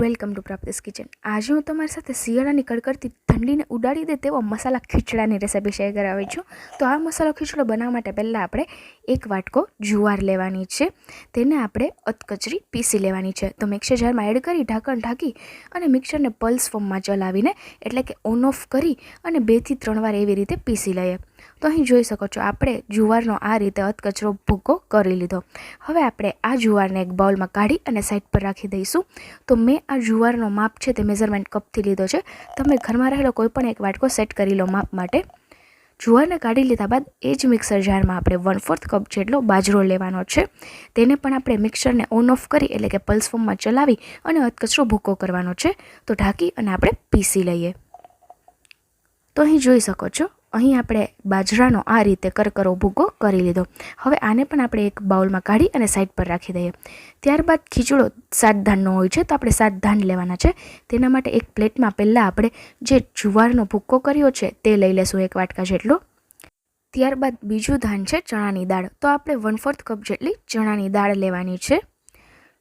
Welcome to પ્રાપ્તિસ kitchen. આજે હું તમારી સાથે શિયાળાની કડકડતી ઠંડીને ઉડાડી દે તેવા મસાલા ખીચડાની રેસીપી શેર કરાવી છું. તો આ મસાલો ખીચડો બનાવવા માટે પહેલાં આપણે એક વાટકો જુવાર લેવાની છે. તેને આપણે અતકચરી પીસી લેવાની છે. તો મિક્સર જારમાં એડ કરી ઢાંકણ ઢાંકી અને મિક્સરને પલ્સ ફોર્મમાં ચલાવીને એટલે કે ઓન ઓફ કરી અને બેથી ત્રણ વાર એવી રીતે પીસી લઈએ. તો અહીં જોઈ શકો છો, આપણે જુવારનો આ રીતે અધકચરો ભૂકો કરી લીધો. હવે આપણે આ જુવારને એક બાઉલમાં કાઢી અને સાઈડ પર રાખી દઈશું. તો મેં આ જુવારનો માપ છે તે મેઝરમેન્ટ કપથી લીધો છે. તમે ઘરમાં રહેલો કોઈ પણ એક વાટકો સેટ કરી લો માપ માટે. જુવારને કાઢી લીધા બાદ એ જ મિક્સર જારમાં આપણે વન ફોર્થ કપ જેટલો બાજરો લેવાનો છે. તેને પણ આપણે મિક્સરને ઓન ઓફ કરી એટલે કે પલ્સ ફોર્મમાં ચલાવી અને અધકચરો ભૂકો કરવાનો છે. તો ઢાંકી અને આપણે પીસી લઈએ. તો અહીં જોઈ શકો છો અહીં આપણે બાજરાનો આ રીતે કરકરો ભૂકો કરી લીધો. હવે આને પણ આપણે એક બાઉલમાં કાઢી અને સાઈડ પર રાખી દઈએ. ત્યારબાદ ખીચડો સાત ધાનનો હોય છે તો આપણે સાત ધાન લેવાના છે. તેના માટે એક પ્લેટમાં પહેલાં આપણે જે જુવારનો ભૂક્કો કર્યો છે તે લઈ લેશું એક વાટકા જેટલો. ત્યારબાદ બીજું ધાન છે ચણાની દાળ. તો આપણે વન ફોર્થ કપ જેટલી ચણાની દાળ લેવાની છે.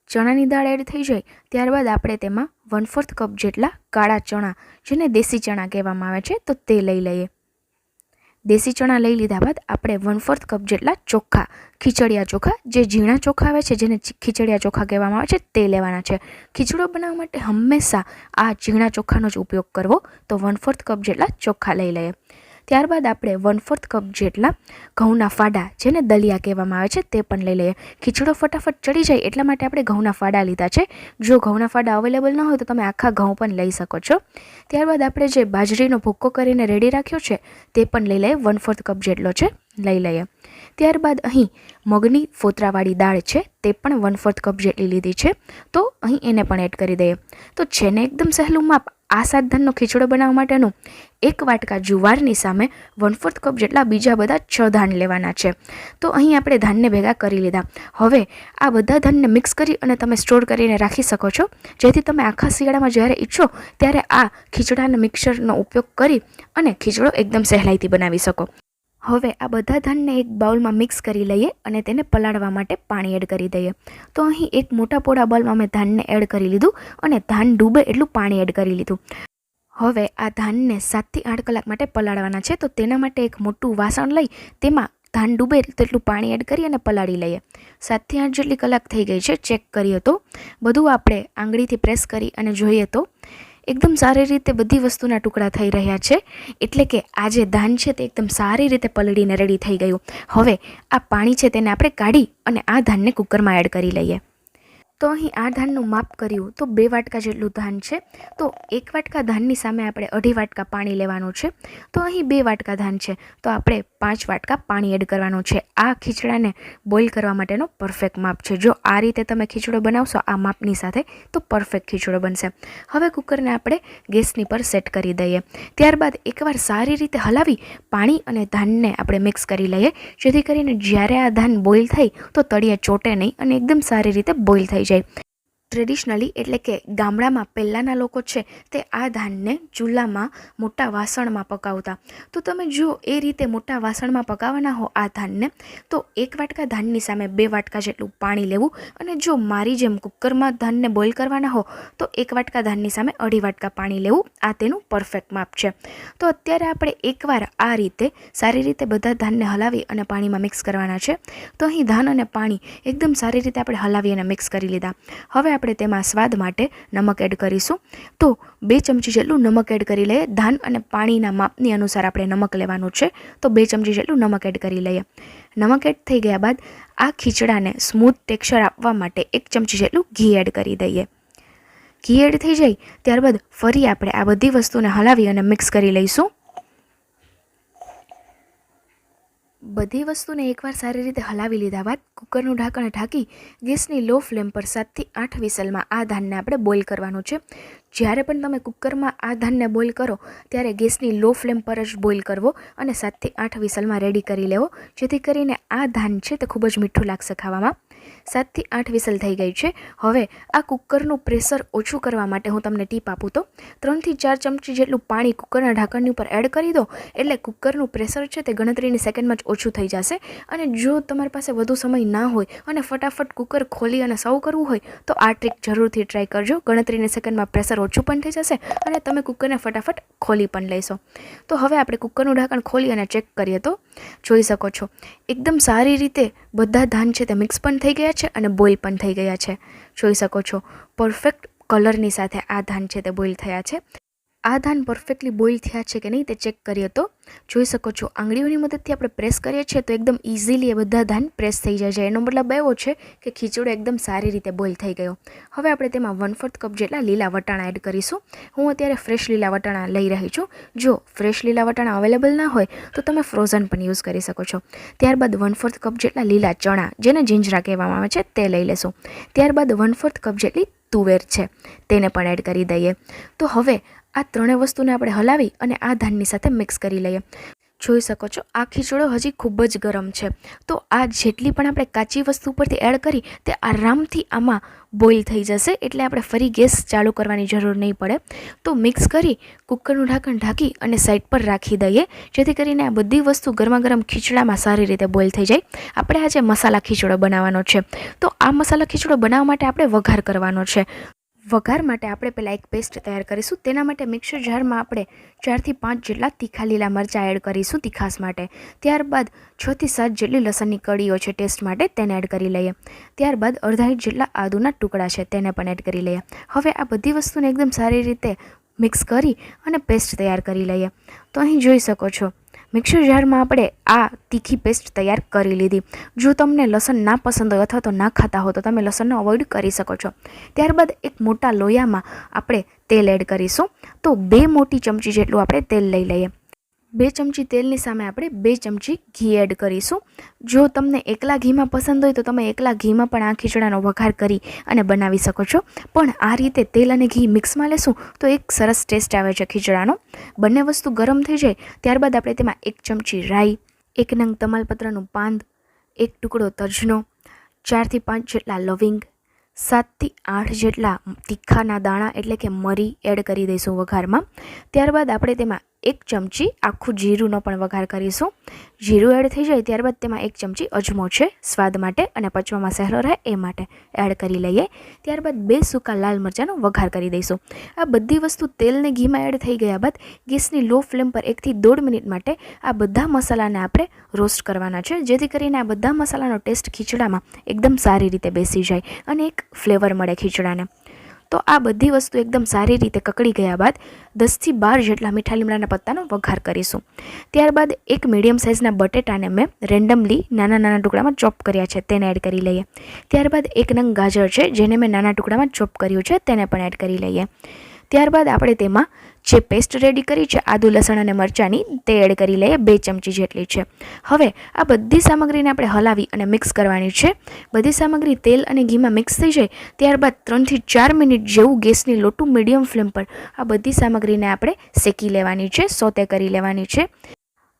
ચણાની દાળ એડ થઈ જાય. ત્યારબાદ આપણે તેમાં વન ફોર્થ કપ જેટલા કાળા ચણા, જેને દેશી ચણા કહેવામાં આવે છે, તો તે લઈ લઈએ. દેશી ચણા લઈ લીધા બાદ આપણે વન ફોર્થ કપ જેટલા ચોખા, ખીચડિયા ચોખા, જે ઝીણા ચોખા આવે છે, જેને ખીચડિયા ચોખા કહેવામાં આવે છે, તે લેવાના છે. ખીચડો બનાવવા માટે હંમેશા આ ઝીણા ચોખાનો જ ઉપયોગ કરવો, તો વન ફોર્થ કપ જેટલા ચોખા લઈ લઈએ. ત્યારબાદ આપણે વન ફોર્થ કપ જેટલા ઘઉંના ફાડા જેને દલિયા કહેવામાં આવે છે, તે પણ લઈ લઈએ. ખીચડો ફટાફટ ચડી જાય એટલા માટે આપણે ઘઉંના ફાડા લીધા છે. જો ઘઉંના ફાડા અવેલેબલ ન હોય તો તમે આખા ઘઉં પણ લઈ શકો છો. ત્યારબાદ આપણે જે બાજરીનો ભૂક્કો કરીને રેડી રાખ્યો છે, તે પણ લઈ લઈએ. વન ફોર્થ કપ જેટલો છે, લઈ લઈએ. ત્યારબાદ અહીં મગની ફોતરાવાળી દાળ છે, તે પણ વન ફોર્થ કપ જેટલી લીધી છે. તો અહીં એને પણ એડ કરી દઈએ. તો છે ને એકદમ સહેલું માપ આ સાત ધાનનો ખીચડો બનાવવા માટેનું એક વાટકા જુવારની સામે વન ફોર્થ કપ જેટલા બીજા બધા છ ધાન લેવાના છે. તો અહીં આપણે ધાનને ભેગા કરી લીધા. હવે આ બધા ધાનને મિક્સ કરી અને તમે સ્ટોર કરીને રાખી શકો છો. જેથી તમે આખા શિયાળામાં જ્યારે ઈચ્છો ત્યારે આ ખીચડાના મિક્સરનો ઉપયોગ કરી અને ખીચડો એકદમ સહેલાઈથી બનાવી શકો. હવે આ બધા ધાનને એક બાઉલમાં મિક્સ કરી લઈએ અને તેને પલાળવા માટે પાણી એડ કરી દઈએ. તો અહીં એક મોટા પોળા બાઉલમાં મેં ધાનને એડ કરી લીધું અને ધાન ડૂબે એટલું પાણી એડ કરી લીધું. હવે આ ધાનને સાતથી આઠ કલાક માટે પલાળવાના છે, તો તેના માટે એક મોટું વાસણ લઈ તેમાં ધાન ડૂબે તેટલું પાણી એડ કરી અને પલાળી લઈએ. સાતથી આઠ જેટલી કલાક થઈ ગઈ છે, ચેક કરીએ તો. બધું આપણે આંગળીથી પ્રેસ કરી અને જોઈએ તો. એકદમ સારી રીતે બધી વસ્તુના ટુકડા થઈ રહ્યા છે. એટલે કે આ જે ધાન છે તે એકદમ સારી રીતે પલળીને રેડી થઈ ગયું. હવે આ પાણી છે તેને આપણે કાઢી અને આ ધાનને કુકરમાં એડ કરી લઈએ. તો અહીં આ ધાનનું માપ કર્યું તો બે વાટકા જેટલું ધાન છે. તો એક વાટકા ધાનની સામે આપણે અઢી વાટકા પાણી લેવાનું છે. તો અહીં બે વાટકા ધાન છે. તો આપણે પાંચ વાટકા પાણી એડ કરવાનું છે. આ ખીચડાને બોઇલ કરવા માટેનો પરફેક્ટ માપ છે. જો આ રીતે તમે ખીચડો બનાવશો આ માપની સાથે તો પરફેક્ટ ખીચડો બનશે. હવે કુકરને આપણે ગેસની પર સેટ કરી દઈએ. ત્યારબાદ એકવાર સારી રીતે હલાવી પાણી અને ધાનને આપણે મિક્સ કરી લઈએ. જેથી કરીને જ્યારે આ ધાન બોઇલ થાય તો તળિયા ચોટે નહીં અને એકદમ સારી રીતે બોઇલ થઈ જાય ટ્રેડિશનલી એટલે કે ગામડામાં પહેલાંના લોકો છે તે આ ધાનને ચૂલામાં મોટા વાસણમાં પકાવતા. તો તમે જો એ રીતે મોટા વાસણમાં પકાવવાના હો આ ધાનને, તો એક વાટકા ધાનની સામે બે વાટકા જેટલું પાણી લેવું અને જો મારી જેમ કુકરમાં ધાનને બોઇલ કરવાના હો, તો એક વાટકા ધાનની સામે અઢી વાટકા પાણી લેવું, આ તેનું પરફેક્ટ માપ છે. તો અત્યારે આપણે એકવાર આ રીતે સારી રીતે બધા ધાનને હલાવી અને પાણીમાં મિક્સ કરવાના છે. તો અહીં ધાન અને પાણી એકદમ સારી રીતે આપણે હલાવી અને મિક્સ કરી લીધા. હવે આપણે તેમાં સ્વાદ માટે નમક એડ કરીશું. તો બે ચમચી જેટલું નમક એડ કરી લઈએ. ધાન અને પાણીના માપની અનુસાર આપણે નમક લેવાનું છે. તો બે ચમચી જેટલું નમક એડ કરી લઈએ. નમક એડ થઈ ગયા બાદ આ ખીચડાને સ્મૂથ ટેક્સચર આપવા માટે એક ચમચી જેટલું ઘી એડ કરી દઈએ. ઘી એડ થઈ જાય, ત્યારબાદ ફરી આપણે આ બધી વસ્તુને હલાવી અને મિક્સ કરી લઈશું. બધી વસ્તુને એકવાર સારી રીતે હલાવી લીધા બાદ કુકરનું ઢાંકણ ઢાંકી ગેસની લો ફ્લેમ પર સાતથી આઠ વિસલમાં આ ધાનને આપણે બોઇલ કરવાનું છે. જ્યારે પણ તમે કુકરમાં આ ધાનને બોઇલ કરો, ત્યારે ગેસની લો ફ્લેમ પર જ બોઇલ કરવો અને સાતથી આઠ વિસલમાં રેડી કરી લેવો. જેથી કરીને આ ધાન છે તે ખૂબ જ મીઠું લાગશે ખાવામાં. સાતથી આઠ વિસલ થઈ ગઈ છે. હવે આ કુકરનું પ્રેશર ઓછું કરવા માટે હું તમને ટીપ આપું તો, ત્રણથી ચાર ચમચી જેટલું પાણી કુકરના ઢાંકણની ઉપર એડ કરી દો, એટલે કુકરનું પ્રેશર છે તે ગણતરીની સેકન્ડમાં જ ઓછું થઈ જશે. અને જો તમારી પાસે વધુ સમય ના હોય અને ફટાફટ કુકર ખોલી અને સર્વ કરવું હોય, તો આ ટ્રીક જરૂરથી ટ્રાય કરજો. ગણતરીની સેકન્ડમાં પ્રેશર ઓછું પણ થઈ જશે અને તમે કુકરને ફટાફટ ખોલી પણ લેશો. તો હવે આપણે કુકરનું ઢાંકણ ખોલી અને ચેક કરીએ તો, જોઈ શકો છો, એકદમ સારી રીતે બધા ધાન છે તે મિક્સ પણ થઈ ગયા છે અને બોઇલ પણ થઈ ગયા છે. જોઈ શકો છો. પરફેક્ટ કલરની સાથે આ ધાન છે તે બોઇલ થયા છે. આ ધાન પરફેક્ટલી બોઇલ થયા છે કે નહીં તે ચેક કરીએ તો જોઈ શકો છો, આંગળીઓની મદદથી આપણે પ્રેસ કરીએ છીએ તો એકદમ ઇઝીલી એ બધા ધાન પ્રેસ થઈ જાય છે. એનો મતલબ એવો છે કે ખીચડો એકદમ સારી રીતે બોઇલ થઈ ગયો. હવે આપણે તેમાં વન ફોર્થ કપ જેટલા લીલા વટાણા એડ કરીશું. હું અત્યારે ફ્રેશ લીલા વટાણા લઈ રહી છું. જો ફ્રેશ લીલા વટાણા અવેલેબલ ના હોય તો તમે ફ્રોઝન પણ યુઝ કરી શકો છો. ત્યારબાદ વન ફોર્થ કપ જેટલા લીલા ચણા, જેને જીંજરા કહેવામાં આવે છે, તે લઈ લેશું. ત્યારબાદ વન ફોર્થ કપ જેટલી તુવેર છે, તેને પણ એડ કરી દઈએ. તો હવે આ ત્રણેય વસ્તુને આપણે હલાવી અને આ ધાનની સાથે મિક્સ કરી લઈએ. જોઈ શકો છો, આ ખીચડો હજી ખૂબ જ ગરમ છે. તો આ જેટલી પણ આપણે કાચી વસ્તુ ઉપરથી એડ કરી, તે આરામથી આમાં બોઇલ થઈ જશે, એટલે આપણે ફરી ગેસ ચાલુ કરવાની જરૂર નહીં પડે. તો મિક્સ કરી, કુકરનું ઢાંકણ ઢાંકી અને સાઈડ પર રાખી દઈએ, જેથી કરીને આ બધી વસ્તુ ગરમા ગરમ ખીચડામાં સારી રીતે બોઇલ થઈ જાય. આપણે આજે મસાલા ખીચડો બનાવવાનો છે. તો આ મસાલા ખીચડો બનાવવા માટે આપણે વઘાર કરવાનો છે. વઘાર માટે આપણે પહેલાં એક પેસ્ટ તૈયાર કરીશું. તેના માટે મિક્સર જારમાં આપણે ચારથી પાંચ જેટલા તીખા લીલા મરચાં એડ કરીશું તીખાસ માટે. ત્યારબાદ છથી સાત જેટલી લસણની કળીઓ છે ટેસ્ટ માટે તેને એડ કરી લઈએ. ત્યારબાદ અડધા ઇંચ જેટલા આદુના ટુકડા છે તેને પણ એડ કરી લઈએ. હવે આ બધી વસ્તુને એકદમ સારી રીતે મિક્સ કરી અને પેસ્ટ તૈયાર કરી લઈએ. તો અહીં જોઈ શકો છો મિક્સર જારમાં આપણે આ તીખી પેસ્ટ તૈયાર કરી લીધી. જો તમને લસણ ના પસંદ હોય અથવા તો ના ખાતા હો તો તમે લસણને અવોઇડ કરી શકો છો. ત્યારબાદ એક મોટા લોયામાં આપણે તેલ એડ કરીશું. તો બે મોટી ચમચી જેટલું આપણે તેલ લઈ લઈએ. બે ચમચી તેલની સામે આપણે બે ચમચી ઘી એડ કરીશું. જો તમને એકલા ઘીમાં પસંદ હોય તો તમે એકલા ઘીમાં પણ આ ખીચડાનો વઘાર કરી અને બનાવી શકો છો. પણ આ રીતે તેલ અને ઘી મિક્સમાં લેશું તો એક સરસ ટેસ્ટ આવે છે ખીચડાનો. બંને વસ્તુ ગરમ થઈ જાય ત્યારબાદ આપણે તેમાં એક ચમચી રાઈ, એક નંગ તમાલપત્રનું પાંદ, એક ટુકડો તજનો, ચારથી પાંચ જેટલા લવિંગ, સાતથી આઠ જેટલા તીખાના દાણા એટલે કે મરી એડ કરી દઈશું વઘારમાં. ત્યારબાદ આપણે તેમાં એક ચમચી આખું જીરુંનો પણ વઘાર કરીશું. જીરું એડ થઈ જાય ત્યારબાદ તેમાં એક ચમચી અજમો છે, સ્વાદ માટે અને પચવામાં સહેલો રહે એ માટે એડ કરી લઈએ. ત્યારબાદ બે સૂકા લાલ મરચાંનો વઘાર કરી દઈશું. આ બધી વસ્તુ તેલને ઘીમાં એડ થઈ ગયા બાદ ગેસની લો ફ્લેમ પર એકથી દોઢ મિનિટ માટે આ બધા મસાલાને આપણે રોસ્ટ કરવાના છે, જેથી કરીને આ બધા મસાલાનો ટેસ્ટ ખીચડામાં એકદમ સારી રીતે બેસી જાય અને એક ફ્લેવર મળે ખીચડાને. તો આ બધી વસ્તુ એકદમ સારી રીતે કકડી ગયા બાદ દસથી બાર જેટલા મીઠા લીમડાના પત્તાનો વઘાર કરીશું. ત્યારબાદ એક મીડિયમ સાઇઝના બટેટાને મેં રેન્ડમલી નાના નાના ટુકડામાં ચોપ કર્યા છે, તેને એડ કરી લઈએ. ત્યારબાદ એક નંગ ગાજર છે, જેને મેં નાના ટુકડામાં ચોપ કર્યું છે, તેને પણ એડ કરી લઈએ. ત્યારબાદ આપણે તેમાં જે પેસ્ટ રેડી કરી છે, આદુ, લસણ અને મરચાંની, તે એડ કરી લઈએ બે ચમચી જેટલી છે. હવે આ બધી સામગ્રીને આપણે હલાવી અને મિક્સ કરવાની છે. બધી સામગ્રી તેલ અને ઘીમાં મિક્સ થઈ જાય, ત્યારબાદ ત્રણથી ચાર મિનિટ જેવું ગેસની લોટું મીડિયમ ફ્લેમ પર આ બધી સામગ્રીને આપણે શેકી લેવાની છે, સોતે કરી લેવાની છે.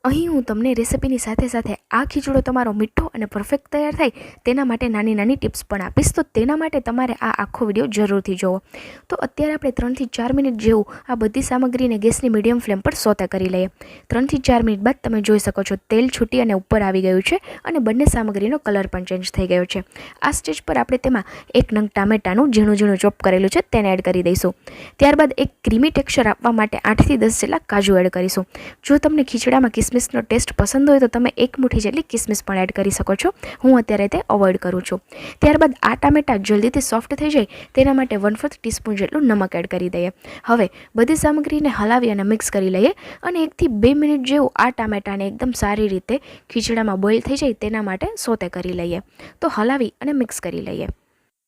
અહીં હું તમને રેસિપીની સાથે સાથે આ ખીચડો તમારો મીઠો અને પરફેક્ટ તૈયાર થાય તેના માટે નાની નાની ટિપ્સ પણ આપીશ. તો તેના માટે તમારે આ આખો વીડિયો જરૂરથી જોવો. તો અત્યારે આપણે ત્રણથી ચાર મિનિટ જેવું આ બધી સામગ્રીને ગેસની મીડિયમ ફ્લેમ પર સોતે કરી લઈએ. ત્રણથી ચાર મિનિટ બાદ તમે જોઈ શકો છો તેલ છૂટી અને ઉપર આવી ગયું છે અને બંને સામગ્રીનો કલર પણ ચેન્જ થઈ ગયો છે. આ સ્ટેજ પર આપણે તેમાં એક નંગ ટામેટાનું ઝીણું ઝીણું ચોપ કરેલું છે તેને એડ કરી દઈશું. ત્યારબાદ એક ક્રીમી ટેક્સચર આપવા માટે આઠથી દસ જેટલા કાજુ એડ કરીશું. જો તમને ખીચડામાં કિસમિસનો ટેસ્ટ પસંદ હોય તો તમે એક મુઠ્ઠી જેટલી કિસમિસ પણ એડ કરી શકો છો. હું અત્યારે તે અવોઇડ કરું છું. ત્યારબાદ આ ટામેટા જલ્દીથી સોફ્ટ થઈ જાય, તેના માટે વન ફોર્થ ટીસ્પૂન જેટલું નમક એડ કરી દઈએ. હવે બધી સામગ્રીને હલાવી અને મિક્સ કરી લઈએ અને એકથી બે મિનિટ જેવું આ ટામેટાને એકદમ સારી રીતે ખીચડામાં બોઇલ થઈ જાય તેના માટે સોતે કરી લઈએ. તો હલાવી અને મિક્સ કરી લઈએ.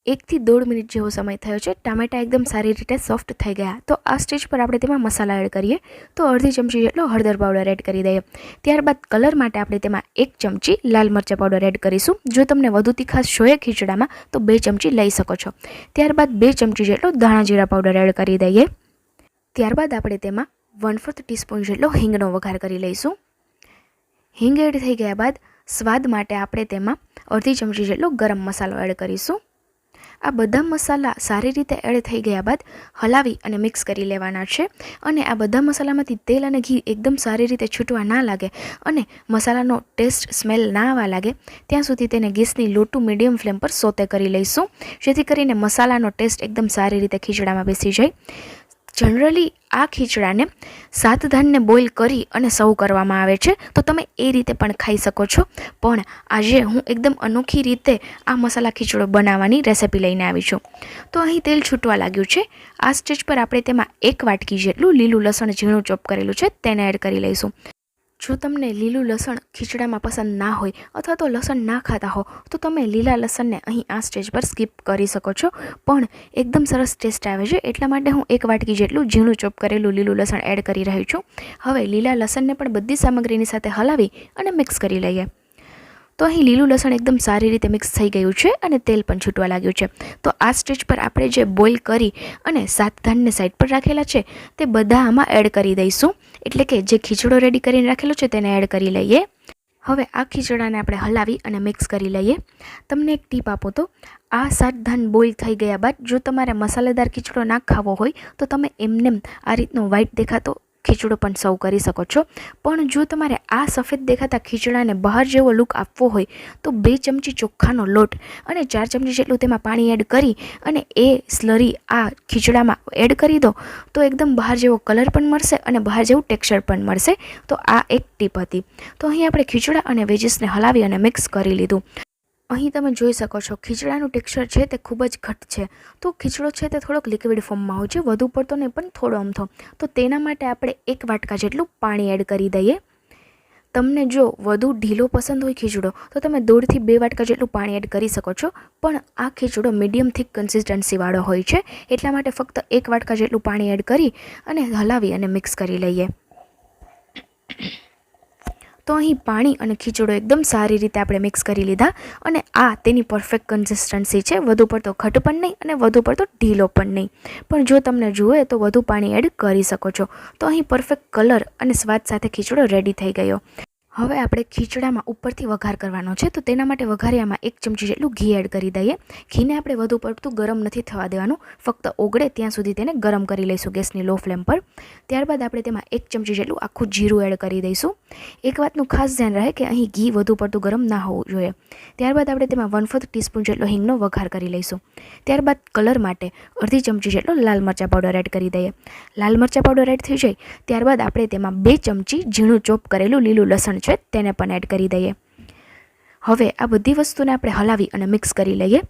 એકથી દોઢ મિનિટ જેવો સમય થયો છે. ટામેટા એકદમ સારી રીતે સોફ્ટ થઈ ગયા. તો આ સ્ટેજ પર આપણે તેમાં મસાલા એડ કરીએ. તો અડધી ચમચી જેટલો હળદર પાવડર એડ કરી દઈએ. ત્યારબાદ કલર માટે આપણે તેમાં એક ચમચી લાલ મરચાં પાવડર એડ કરીશું. જો તમને વધુ તીખાસ જોઈએ ખીચડામાં, તો બે ચમચી લઈ શકો છો. ત્યારબાદ બે ચમચી જેટલો ધાણા જીરા પાવડર એડ કરી દઈએ. ત્યારબાદ આપણે તેમાં વન ફોર્થ ટીસ્પૂન જેટલો હિંગનો વઘાર કરી લઈશું. હિંગ એડ થઈ ગયા બાદ, સ્વાદ માટે આપણે તેમાં અડધી ચમચી જેટલો ગરમ મસાલો એડ કરીશું. આ બધા મસાલા સારી રીતે એડ થઈ ગયા બાદ હલાવી અને મિક્સ કરી લેવાના છે. અને આ બધા મસાલામાંથી તેલ અને ઘી એકદમ સારી રીતે છૂટવા ના લાગે અને મસાલાનો ટેસ્ટ સ્મેલ ના આવવા લાગે, ત્યાં સુધી તેને ગેસની લો ટુ મીડિયમ ફ્લેમ પર સોતે કરી લઈશું, જેથી કરીને મસાલાનો ટેસ્ટ એકદમ સારી રીતે ખીચડામાં બેસી જાય. જનરલી આ ખીચડાને સાત ધાનને બોઇલ કરી અને સર્વ કરવામાં આવે છે. તો તમે એ રીતે પણ ખાઈ શકો છો. પણ આજે હું એકદમ અનોખી રીતે આ મસાલા ખીચડો બનાવવાની રેસિપી લઈને આવી છું. તો અહીં તેલ છૂટવા લાગ્યું છે. આ સ્ટેજ પર આપણે તેમાં એક વાટકી જેટલું લીલું લસણ ઝીણું ચોપ કરેલું છે. તેને એડ કરી લઈશું. જો તમને લીલું લસણ ખીચડામાં પસંદ ના હોય અથવા તો લસણ ના ખાતા હો, તો તમે લીલા લસણને અહીં આ સ્ટેજ પર સ્કીપ કરી શકો છો. પણ એકદમ સરસ ટેસ્ટ આવે છે, એટલા માટે હું એક વાટકી જેટલું ઝીણું ચોપ કરેલું લીલું લસણ એડ કરી રહી છું. હવે લીલા લસણને પણ બધી સામગ્રીની સાથે હલાવી અને મિક્સ કરી લઈએ. તો અહીં લીલું લસણ એકદમ સારી રીતે મિક્સ થઈ ગયું છે અને તેલ પણ છૂટવા લાગ્યું છે. તો આ સ્ટેજ પર આપણે જે બોઇલ કરી અને સાત ધાનને સાઈડ પર રાખેલા છે, તે બધા આમાં એડ કરી દઈશું. એટલે કે જે ખીચડો રેડી કરીને રાખેલો છે, તેને એડ કરી લઈએ. હવે આ ખીચડાને આપણે હલાવી અને મિક્સ કરી લઈએ. તમને એક ટીપ આપો તો, આ સાત ધાન બોઇલ થઈ ગયા બાદ જો તમારે મસાલેદાર ખીચડો ના ખાવો હોય, તો તમે એમને આ રીતનો વ્હાઈટ દેખાતો ખીચડો પણ સર્વ કરી શકો છો. પણ જો તમારે આ સફેદ દેખાતા ખીચડાને બહાર જેવો લુક આપવો હોય, તો બે ચમચી ચોખ્ખાનો લોટ અને ચાર ચમચી જેટલું તેમાં પાણી એડ કરી અને એ સ્લરી આ ખીચડામાં એડ કરી દો, તો એકદમ બહાર જેવો કલર પણ મળશે અને બહાર જેવું ટેક્સચર પણ મળશે. તો આ એક ટીપ હતી. તો અહીં આપણે ખીચડા અને વેજીસને હલાવી અને મિક્સ કરી લીધું. અહીં તમે જોઈ શકો છો, ખીચડાનું ટેક્સચર છે તે ખૂબ જ ઘટ છે. તો ખીચડો છે તે થોડોક લિક્વિડ ફોર્મમાં હોય છે, વધુ પડતો નહીં, પણ થોડો અમથો તો. તેના માટે આપણે એક વાટકા જેટલું પાણી એડ કરી દઈએ. તમને જો વધુ ઢીલો પસંદ હોય ખીચડો, તો તમે દોઢથી બે વાટકા જેટલું પાણી એડ કરી શકો છો. પણ આ ખીચડો મીડિયમ થીક કન્સિસ્ટન્સીવાળો હોય છે, એટલા માટે ફક્ત એક વાટકા જેટલું પાણી એડ કરી અને હલાવી અને મિક્સ કરી લઈએ. તો અહીં પાણી અને ખીચડો એકદમ સારી રીતે આપણે મિક્સ કરી લીધા અને આ તેની પરફેક્ટ કન્સિસ્ટન્સી છે. વધુ પડતો ઘટ પણ નહીં અને વધુ પડતો ઢીલો પણ નહીં. પણ જો તમને જુએ તો વધુ પાણી એડ કરી શકો છો. તો અહીં પરફેક્ટ કલર અને સ્વાદ સાથે ખીચડો રેડી થઈ ગયો. હવે આપણે ખીચડામાં ઉપરથી વઘાર કરવાનો છે, તો તેના માટે વઘારિયામાં એક ચમચી જેટલું ઘી એડ કરી દઈએ. ઘીને આપણે વધુ પડતું ગરમ નથી થવા દેવાનું, ફક્ત ઓગળે ત્યાં સુધી તેને ગરમ કરી લઈશું ગેસની લો ફ્લેમ પર. ત્યારબાદ આપણે તેમાં એક ચમચી જેટલું આખું જીરું એડ કરી દઈશું. એક વાતનું ખાસ ધ્યાન રહે કે અહીં ઘી વધુ પડતું ગરમ ના હોવું જોઈએ. ત્યારબાદ આપણે તેમાં વન ફોર્થ ટીસ્પૂન જેટલો હિંગનો વઘાર કરી લઈશું. ત્યારબાદ કલર માટે અડધી ચમચી જેટલો લાલ મરચાં પાવડર એડ કરી દઈએ. લાલ મરચાં પાવડર એડ થઈ જાય, ત્યારબાદ આપણે તેમાં બે ચમચી ઝીણું ચોપ કરેલું લીલું લસણ છે, તેને પણ એડ કરી દઈએ. હવે આ બધી વસ્તુને આપણે હલાવી અને મિક્સ કરી લઈએ.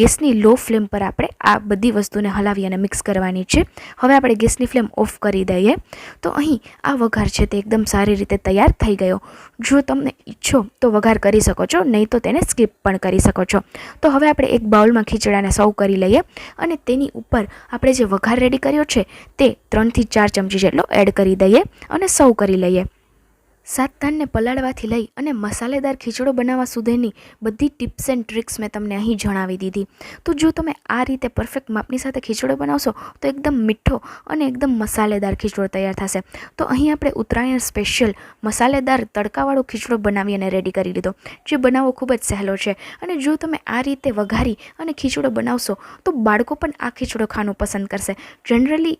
ગેસની લો ફ્લેમ પર આપણે આ બધી વસ્તુને હલાવી અને મિક્સ કરવાની છે. હવે આપણે ગેસની ફ્લેમ ઓફ કરી દઈએ. તો અહીં આ વઘાર છે તે એકદમ સારી રીતે તૈયાર થઈ ગયો. જો તમને ઈચ્છો તો વઘાર કરી શકો છો, નહીં તો તેને સ્કીપ પણ કરી શકો છો. તો હવે આપણે એક બાઉલમાં ખીચડાને સર્વ કરી લઈએ અને તેની ઉપર આપણે જે વઘાર રેડી કર્યો છે તે ત્રણથી ચાર ચમચી જેટલો એડ કરી દઈએ અને સર્વ કરી લઈએ. સાત ધાનને પલાળવાથી લઈ અને મસાલેદાર ખીચડો બનાવવા સુધીની બધી ટિપ્સ એન્ડ ટ્રિક્સ મેં તમને અહીં જણાવી દીધી. તો જો તમે આ રીતે પરફેક્ટ માપની સાથે ખીચડો બનાવશો, તો એકદમ મીઠો અને એકદમ મસાલેદાર ખીચડો તૈયાર થશે. તો અહીં આપણે ઉત્તરાયણ સ્પેશિયલ મસાલેદાર તડકાવાળો ખીચડો બનાવી અને રેડી કરી લીધો, જે બનાવવો ખૂબ જ સહેલો છે. અને જો તમે આ રીતે વઘારી અને ખીચડો બનાવશો, તો બાળકો પણ આ ખીચડો ખાવાનું પસંદ કરશે. જનરલી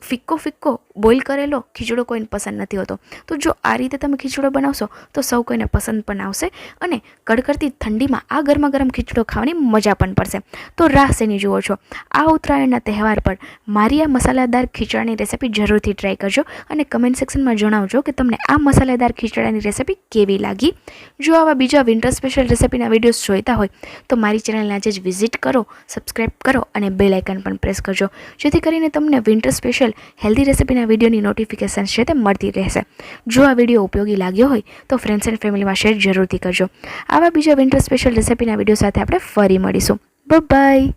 ફિક્કો ફિક્કો બોઇલ કરેલો, ખીચડો કોઈને પસંદ નથી હોતો. તો જો આ રીતે તમે ખીચડો બનાવશો, તો સૌ કોઈને પસંદ પણ આવશે અને કડકડતી ઠંડીમાં આ ગરમા ગરમ ખીચડો ખાવાની મજા પણ પડશે. તો રાહ શેની જુઓ છો? આ ઉત્તરાયણના તહેવાર પર મારી આ મસાલાદાર ખીચડાની રેસિપી જરૂરથી ટ્રાય કરજો અને કમેન્ટ સેક્શનમાં જણાવજો કે તમને આ મસાલેદાર ખીચડાની રેસિપી કેવી લાગી. જો આવા બીજા વિન્ટર સ્પેશિયલ રેસીપીના વિડીયોઝ જોઈતા હોય, તો મારી ચેનલને આજે જ વિઝિટ કરો સબસ્ક્રાઈબ કરો અને બેલ આઇકન પણ પ્રેસ કરજો. જેથી કરીને તમને વિન્ટર સ્પેશિયલ હેલ્ધી રેસિપીના વિડીયોની નોટિફિકેશન છે તે મળતી રહેશે. જો આ વીડિયો ઉપયોગી લાગ્યો હોય, તો ફ્રેન્ડ્સ એન્ડ ફેમિલીમાં શેર જરૂરથી કરજો. આવા બીજા વિન્ટર સ્પેશિયલ રેસિપીના વીડિયો સાથે આપણે ફરી મળીશું. બાય